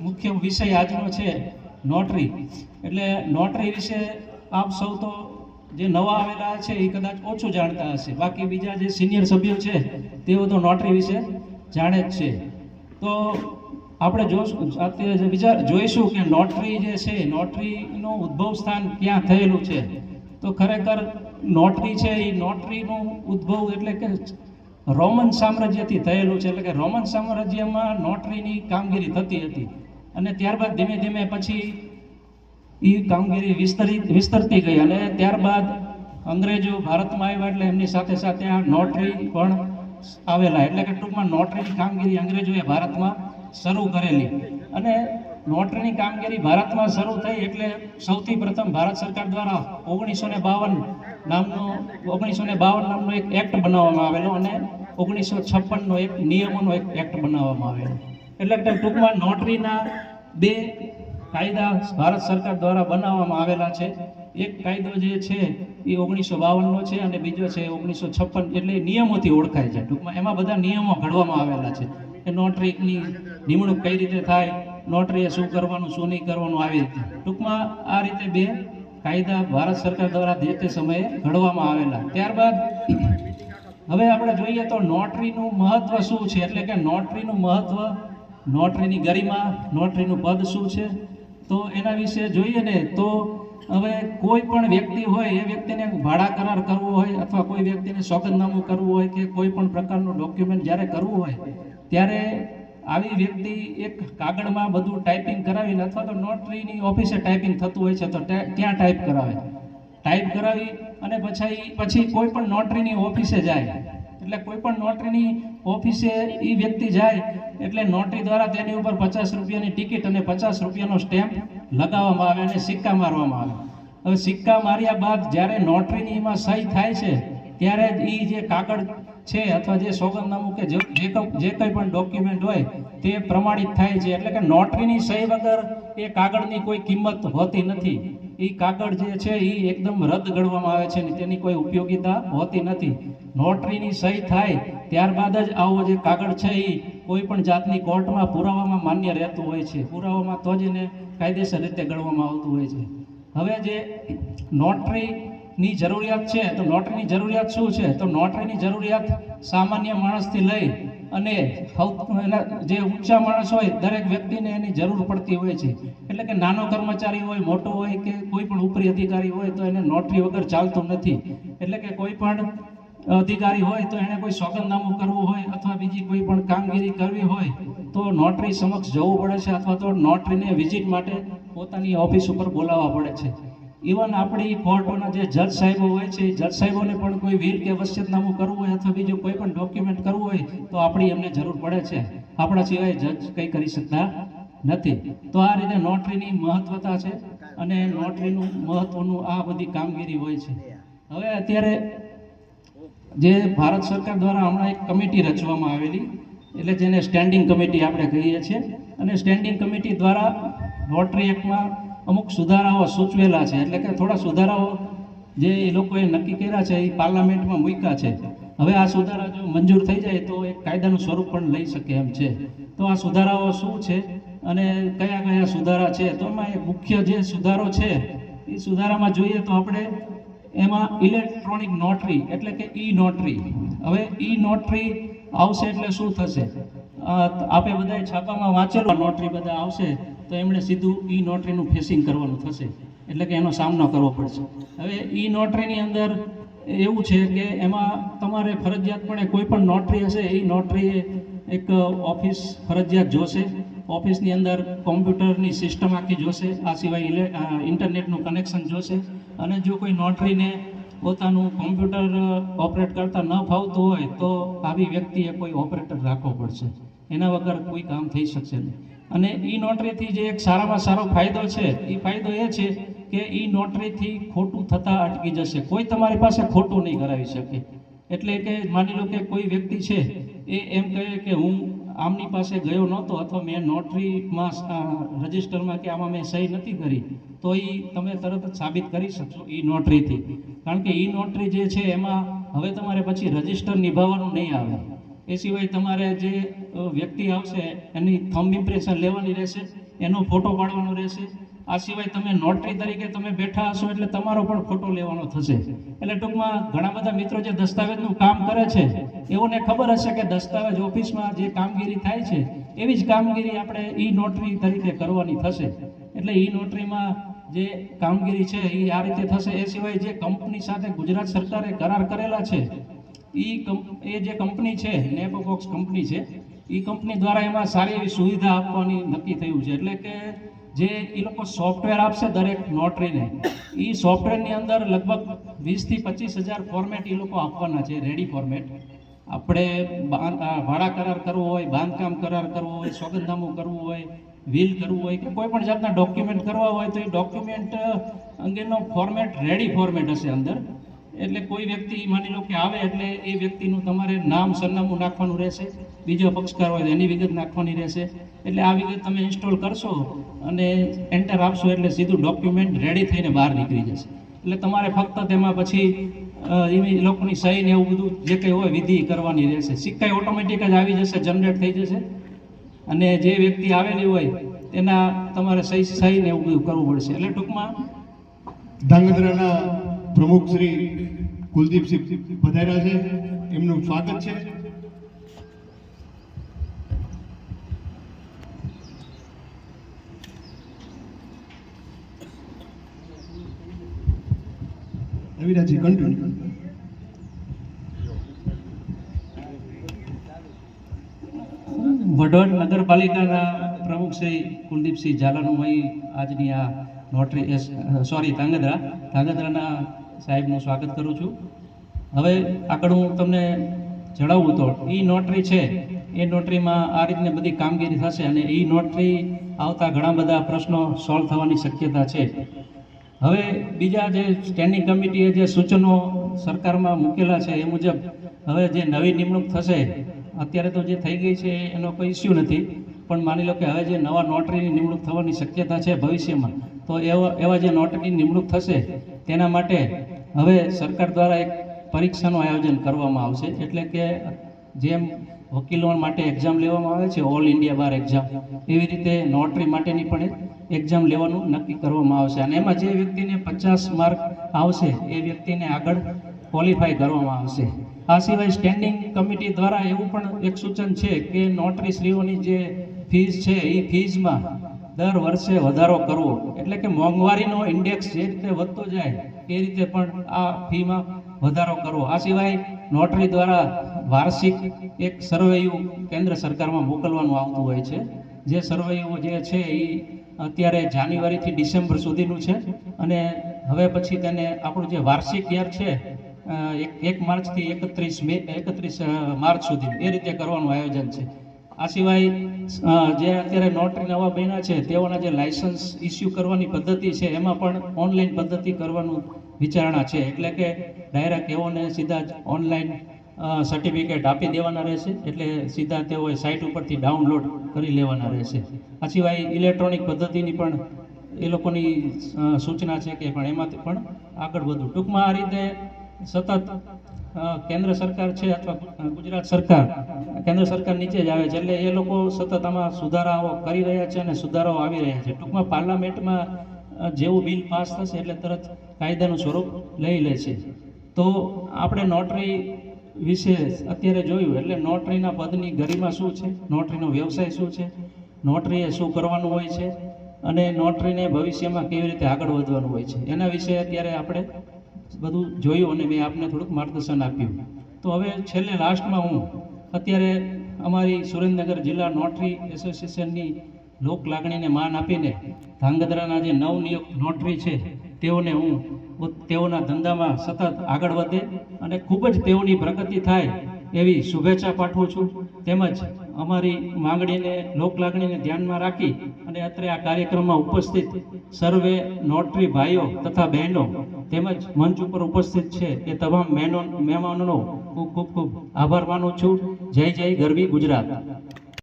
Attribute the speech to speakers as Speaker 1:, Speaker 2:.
Speaker 1: મુખ્ય વિષય આજનો છે નોટરી. એટલે નોટરી વિશે આપ સૌ તો જે નવા આવેલા છે એ કદાચ ઓછું જાણતા હશે. બાકી બીજા જે સિનિયર સભ્યો છે, તેઓ તો નોટરી વિશે જાણે જ છે. તો આપણે જોશું, અત્યારે વિચાર, જોઈશું કે નોટરી જે છે, નોટરીનું ઉદ્ભવ સ્થાન ક્યાં થયેલું છે. તો ખરેખર નોટરી છે એ નોટરીનું ઉદ્ભવ એટલે કે રોમન સામ્રાજ્યથી થયેલું છે, એટલે કે રોમન સામ્રાજ્યમાં નોટરીની કામગીરી થતી હતી. અને ત્યારબાદ ધીમે ધીમે પછી એ કામગીરી વિસ્તરી, વિસ્તરતી ગઈ અને ત્યારબાદ અંગ્રેજો ભારતમાં આવ્યા એટલે એમની સાથે સાથે આ નોટરી પણ આવેલા. એટલે કે ટૂંકમાં નોટરીની કામગીરી અંગ્રેજોએ ભારતમાં શરૂ કરેલી. અને નોટરીની કામગીરી ભારતમાં શરૂ થઈ એટલે સૌથી પ્રથમ ભારત સરકાર દ્વારા ઓગણીસો ને બાવન નામનો ઓગણીસો ને બાવન નામનો એક એક્ટ બનાવવામાં આવેલો અને ઓગણીસો છપ્પનનો એક નિયમોનો એક એક્ટ બનાવવામાં આવેલો. એટલે કે ટૂંકમાં નોટરીના બે કાયદા ભારત સરકાર દ્વારા બનાવવામાં આવેલા છે. એક કાયદો જે છે એ ઓગણીસો બાવનનો છે અને બીજો છે ઓગણીસો છપ્પન એટલે એ નિયમોથી ઓળખાય છે. ટૂંકમાં એમાં બધા નિયમો ઘડવામાં આવેલા છે કે નોટરીની નિમણૂક કઈ રીતે થાય, નોટરીએ શું કરવાનું, શું નહીં કરવાનું, આવી રીતે. ટૂંકમાં આ રીતે બે કાયદા ભારત સરકાર દ્વારા જે તે સમયે ઘડવામાં આવેલા. ત્યારબાદ હવે આપણે જોઈએ તો નોટરીનું મહત્વ શું છે? એટલે કે નોટરીનું મહત્વ, નોટરીની ગરિમા, નોટરીનું પદ શું છે? તો એના વિશે જોઈએ ને, તો હવે કોઈ પણ વ્યક્તિ હોય, એ વ્યક્તિને ભાડા કરાર કરવો હોય અથવા કોઈ વ્યક્તિને સોગંદનામું કરવું હોય કે કોઈ પણ પ્રકારનું ડોક્યુમેન્ટ જ્યારે કરવું હોય, ત્યારે આવી વ્યક્તિ એક કાગળમાં બધું ટાઈપિંગ કરાવીને અથવા તો નોટરીની ઓફિસે ટાઈપિંગ થતું હોય છે, તો ત્યાં ટાઈપ કરાવે. ટાઈપ કરાવી અને પછી પછી કોઈ પણ નોટરીની ઓફિસે જાય. એટલે કોઈ પણ નોટરીની ઓફિસે એ વ્યક્તિ જાય, એટલે નોટરી દ્વારા તેની ઉપર પચાસ રૂપિયાની ટિકિટ અને પચાસ રૂપિયાનો સ્ટેમ્પ લગાવવામાં આવે અને સિક્કા મારવામાં આવે. હવે સિક્કા માર્યા બાદ જ્યારે નોટરીની એમાં સહી થાય છે, ત્યારે જ એ જે કાગળ છે અથવા જે સોગંદનામું કે જે જે કંઈ પણ ડોક્યુમેન્ટ હોય, તે પ્રમાણિત થાય છે. એટલે કે નોટરીની સહી વગર એ કાગળની કોઈ કિંમત હોતી નથી. એ કાગળ જે છે એ એકદમ રદ ગણવામાં આવે છે ને તેની કોઈ ઉપયોગીતા હોતી નથી. નોટરીની સહી થાય ત્યારબાદ જ આવો જે કાગળ છે એ કોઈ પણ જાતની કોર્ટમાં પુરાવામાં માન્ય રહેતું હોય છે. પુરાવામાં તો જ એને કાયદેસર રીતે ગણવામાં આવતું હોય છે. હવે જે નોટરીની જરૂરિયાત છે, તો નોટરીની જરૂરિયાત શું છે? તો નોટરીની જરૂરિયાત સામાન્ય માણસથી લઈ અને જે ઊંચા માણસ હોય, દરેક વ્યક્તિને એની જરૂર પડતી હોય છે. એટલે કે નાનો કર્મચારી હોય, મોટો હોય કે કોઈ પણ ઉપરી અધિકારી હોય, તો એને નોટરી વગર ચાલતું નથી. એટલે કે કોઈ પણ અધિકારી હોય, તો એને કોઈ સોગંદનામું કરવું હોય અથવા બીજી કોઈ પણ કામગીરી કરવી હોય, તો નોટરી સમક્ષ જવું પડે છે અથવા તો નોટરીને વિઝિટ માટે પોતાની ઓફિસ ઉપર બોલાવવા પડે છે. ઇવન આપણી કોર્ટોના જે જજ સાહેબો હોય છે જજ સાહેબોને પણ કોઈ વીર કે વસિયતનામું કરવું હોય અથવા બીજું કોઈ પણ ડોક્યુમેન્ટ કરવું હોય, તો આપણી એમને જરૂર પડે છે. આપણા સિવાય જજ કંઈ કરી શકતા નથી. તો આ રીતે નોટરીની મહત્વતા છે અને નોટરીનું મહત્વનું આ બધી કામગીરી હોય છે. હવે અત્યારે જે ભારત સરકાર દ્વારા હમણાં એક કમિટી રચવામાં આવેલી, એટલે જેને સ્ટેન્ડિંગ કમિટી આપણે કહીએ છીએ. અને સ્ટેન્ડિંગ કમિટી દ્વારા નોટરી એક્ટમાં અમુક સુધારાઓ સૂચવેલા છે. એટલે કે થોડા સુધારાઓ જે એ લોકોએ નક્કી કર્યા છે, એ પાર્લામેન્ટમાં મૂક્યા છે. હવે આ સુધારા જો મંજૂર થઈ જાય તો એક કાયદાનું સ્વરૂપ પણ લઈ શકે એમ છે. તો આ સુધારાઓ શું છે અને કયા કયા સુધારા છે? તો એમાં મુખ્ય જે સુધારો છે, એ સુધારામાં જોઈએ તો આપણે એમાં ઇલેક્ટ્રોનિક નોટરી, એટલે કે ઈ નોટરી હવે ઈ નોટરી આવશે એટલે શું થશે? આપે બધાએ છાપામાં વાંચેલું નોટરી બધા આવશે. તો એમણે સીધું ઈ નોટરીનું ફેસિંગ કરવાનું થશે. એટલે કે એનો સામનો કરવો પડશે. હવે ઈ નોટરીની અંદર એવું છે કે એમાં તમારે ફરજિયાતપણે કોઈ પણ નોટરી હશે એ નોટરીએ એક ઓફિસ ફરજિયાત જોશે. ઓફિસની અંદર કોમ્પ્યુટરની સિસ્ટમ આખી જોશે, આ સિવાય ઇન્ટરનેટનું કનેક્શન જોશે. અને જો કોઈ નોટરીને પોતાનું કોમ્પ્યુટર ઓપરેટ કરતા ન ફાવતું હોય, તો આવી વ્યક્તિએ કોઈ ઓપરેટર રાખવો પડશે. એના વગર કોઈ કામ થઈ શકશે નહીં. અને ઈ નોટરીથી જે એક સારામાં સારો ફાયદો છે એ ફાયદો એ છે કે ઈ નોટરીથી ખોટું થતાં અટકી જશે. કોઈ તમારી પાસે ખોટું નહીં કરાવી શકે. એટલે કે માની લો કે કોઈ વ્યક્તિ છે, એ એમ કહે કે હું આમની પાસે ગયો નહોતો અથવા મેં નોટરીમાં રજિસ્ટરમાં કે આમાં મેં સહી નથી કરી, તો એ તમે તરત જ સાબિત કરી શકશો ઈ નોટરીથી. કારણ કે ઈ નોટરી જે છે, એમાં હવે તમારે પછી રજિસ્ટર નિભાવવાનું નહીં આવે. એ સિવાય તમારે જે વ્યક્તિ આવશે, એની થંબ ઇમ્પ્રેશન લેવાની રહેશે, એનો ફોટો પાડવાનો રહેશે. આ સિવાય તમે નોટરી તરીકે તમે બેઠા હશો એટલે તમારો પણ ફોટો લેવાનો થશે. એટલે ટૂંકમાં ઘણા બધા મિત્રો જે દસ્તાવેજનું કામ કરે છે, એઓને ખબર હશે કે દસ્તાવેજ ઓફિસમાં જે કામગીરી થાય છે, એવી જ કામગીરી આપણે ઈ નોટરી તરીકે કરવાની થશે. એટલે ઈ નોટરીમાં જે કામગીરી છે એ આ રીતે થશે. એ સિવાય જે કંપની સાથે ગુજરાત સરકારે કરાર કરેલા છે કંપ- એ જે કંપની છે નેપોબોક્સ કંપની છે એ કંપની દ્વારા એમાં સારી એવી સુવિધા આપવાની નક્કી થયું છે. એટલે કે જે એ લોકો સોફ્ટવેર આપશે દરેક નોટરીને એ સોફ્ટવેરની અંદર લગભગ વીસથી પચીસ હજાર ફોર્મેટ એ લોકો આપવાના છે રેડી ફોર્મેટ આપણે ભાડા કરાર કરવો હોય, બાંધકામ કરાર કરવો હોય સોગંદનામું કરવું હોય વિલ કરવું હોય કે કોઈ પણ જાતના ડોક્યુમેન્ટ કરવા હોય તો એ ડોક્યુમેન્ટ અંગેનો ફોર્મેટ રેડી ફોર્મેટ હશે અંદર. એટલે કોઈ વ્યક્તિ માની લો કે આવે એટલે એ વ્યક્તિનું તમારે નામ સરનામું નાખવાનું રહેશે, બીજો પક્ષકાર હોય એની વિગત નાખવાની રહેશે. એટલે આ વિગત તમે ઇન્સ્ટોલ કરશો અને એન્ટર આપશો એટલે સીધું ડોક્યુમેન્ટ રેડી થઈને બહાર નીકળી જશે. એટલે તમારે ફક્ત તેમાં પછી એવી લોકોની સહી ને એવું બધું જે કંઈ હોય વિધિ કરવાની રહેશે. સિક્કા ઓટોમેટિક જ આવી જશે જનરેટ થઈ જશે. અને જે વ્યક્તિ આવેલી હોય તેના તમારે સહી સહી ને એવું બધું કરવું પડશે. એટલે ટૂંકમાં
Speaker 2: ધાંગધ્રાના પ્રમુખ શ્રી કુલદીપસિંહ પધાર્યા છે. એમનું સ્વાગત છે. રવિરાજી કન્ટિન્યુ
Speaker 1: વડોદ નગરપાલિકાના પ્રમુખ શ્રી કુલદીપસિંહ ઝાલાનું આજની આ નોટરી સોરી ધાંગધ્રા ધાંગધ્રાના સાહેબનું સ્વાગત કરું છું. હવે આગળ હું તમને જણાવું તો, ઈ નોટરી છે, એ નોટરીમાં આ રીતની બધી કામગીરી થશે અને ઈ નોટરી આવતા ઘણા બધા પ્રશ્નો સોલ્વ થવાની શક્યતા છે. હવે બીજા જે સ્ટેન્ડિંગ કમિટીએ જે સૂચનો સરકારમાં મૂકેલા છે, એ મુજબ હવે જે નવી નિમણૂક થશે, અત્યારે તો જે થઈ ગઈ છે એનો કોઈ ઇસ્યુ નથી, પણ માની લો કે હવે જે નવા નોટરીની નિમણૂક થવાની શક્યતા છે ભવિષ્યમાં તો એવા એવા જે નોટની નિમણૂક થશે, તેના માટે હવે સરકાર દ્વારા એક પરીક્ષાનું આયોજન કરવામાં આવશે. એટલે કે જેમ વકીલો માટે એક્ઝામ લેવામાં આવે છે ઓલ ઇન્ડિયા બાર એક્ઝામ એવી રીતે નોટરી માટેની પણ એક એક્ઝામ લેવાનું નક્કી કરવામાં આવશે. અને એમાં જે વ્યક્તિને પચાસ માર્ક આવશે, એ વ્યક્તિને આગળ ક્વોલિફાય કરવામાં આવશે. આ સિવાય સ્ટેન્ડિંગ કમિટી દ્વારા એવું પણ એક સૂચન છે કે નોટરી શ્રીઓની જે ફીસ છે, એ ફીઝમાં દર વર્ષે વધારો કરવો. એટલે કે મોંઘવારીનો ઇન્ડેક્સ જે રીતે વધતો જાય એ રીતે પણ આ ફીમાં વધારો કરવો. આ સિવાય નોટરી દ્વારા વાર્ષિક એક સર્વેયું કેન્દ્ર સરકારમાં મોકલવાનું આવતું હોય છે. જે સર્વેયું જે છે એ અત્યારે જાન્યુઆરીથી ડિસેમ્બર સુધીનું છે. અને હવે પછી તેને આપણું જે વાર્ષિક યર છે એક એક માર્ચથી એકત્રીસ મે, એકત્રીસ માર્ચ સુધી એ રીતે કરવાનું આયોજન છે. આ સિવાય જે અત્યારે નોટરી નવા બન્યા છે, તેઓના જે લાયસન્સ ઇસ્યુ કરવાની પદ્ધતિ છે, એમાં પણ ઓનલાઈન પદ્ધતિ કરવાનું વિચારણા છે. એટલે કે ડાયરેક્ટ એઓને સીધા જ ઓનલાઈન સર્ટિફિકેટ આપી દેવાના રહેશે, એટલે સીધા તેઓએ સાઇટ ઉપરથી ડાઉનલોડ કરી લેવાના રહેશે. આ સિવાય ઇલેક્ટ્રોનિક પદ્ધતિની પણ એ લોકોની સૂચના છે કે પણ એમાંથી પણ આગળ વધવું. ટૂંકમાં આ રીતે સતત કેન્દ્ર સરકાર છે અથવા ગુજરાત સરકાર, કેન્દ્ર સરકાર નીચે જ આવે છે. એટલે એ લોકો સતત આમાં સુધારાઓ કરી રહ્યા છે અને સુધારાઓ આવી રહ્યા છે. ટૂંકમાં પાર્લામેન્ટમાં જેવું બિલ પાસ થશે એટલે તરત કાયદાનું સ્વરૂપ લઈ લે છે. તો આપણે નોટરી વિશે અત્યારે જોયું, એટલે નોટરીના પદની ગરિમા શું છે? નોટરીનો વ્યવસાય શું છે? નોટરીએ શું કરવાનું હોય છે? અને નોટરીને ભવિષ્યમાં કેવી રીતે આગળ વધવાનું હોય છે? એના વિશે અત્યારે આપણે બધું જોયું અને મેં આપને થોડુંક માર્ગદર્શન આપ્યું. તો હવે છેલ્લે લાસ્ટમાં હું, અત્યારે અમારી સુરેન્દ્રનગર જિલ્લા નોટરી એસોસિએશનની લોક લાગણીને માન આપીને ધાંગધ્રાના જે નવનિયુક્ત નોટરી છે, તેઓને હું તેઓના ધંધામાં સતત આગળ વધે અને ખૂબ જ તેઓની પ્રગતિ થાય એવી શુભેચ્છા પાઠવું છું. તેમજ અમારી માંગણીને, લોક લાગણીને ધ્યાનમાં રાખી અને અત્રે આ કાર્યક્રમમાં ઉપસ્થિત સર્વે નોટરી ભાઈઓ તથા બહેનો તેમજ મંચ ઉપર ઉપસ્થિત છે એ તમામ મહેમાનોનો ખૂબ ખૂબ ખૂબ આભાર માનું છું. જય જય ગરવી ગુજરાત.